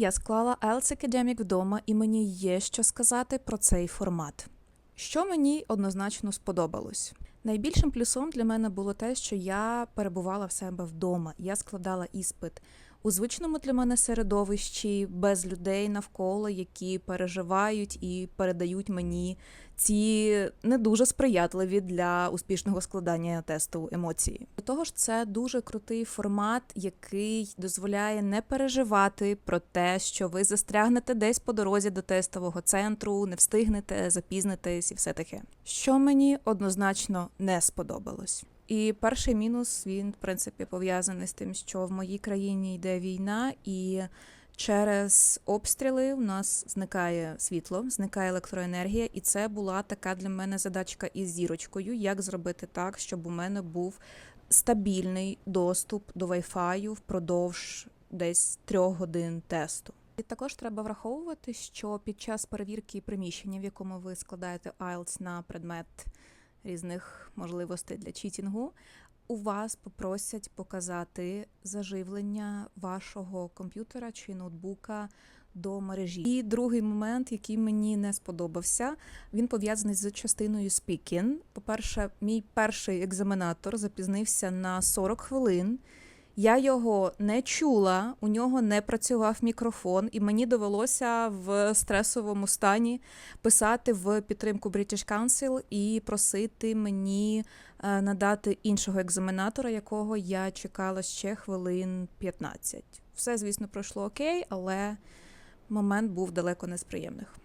Я склала IELTS Academic вдома, і мені є що сказати про цей формат. Що мені однозначно сподобалось? Найбільшим плюсом для мене було те, що я перебувала в себе вдома. Я складала іспит у звичному для мене середовищі, без людей навколо, які переживають і передають мені ці не дуже сприятливі для успішного складання тесту емоції. До того ж, це дуже крутий формат, який дозволяє не переживати про те, що ви застрягнете десь по дорозі до тестового центру, не встигнете, запізнитесь і все таке. Що мені однозначно не сподобалось. І перший мінус він, в принципі, пов'язаний з тим, що в моїй країні йде війна, і через обстріли у нас зникає світло, зникає електроенергія, і це була така для мене задачка із зірочкою, як зробити так, щоб у мене був стабільний доступ до Wi-Fi впродовж десь трьох годин тесту. І також треба враховувати, що під час перевірки приміщення, в якому ви складаєте IELTS на предмет різних можливостей для читінгу, у вас попросять показати заживлення вашого комп'ютера чи ноутбука до мережі. І другий момент, який мені не сподобався, він пов'язаний з частиною speaking. По-перше, мій перший екзаменатор запізнився на 40 хвилин. Я його не чула, у нього не працював мікрофон, і мені довелося в стресовому стані писати в підтримку British Council і просити мені е, надати іншого екзаменатора, якого я чекала ще хвилин 15. Все, звісно, пройшло окей, але момент був далеко не з приємних.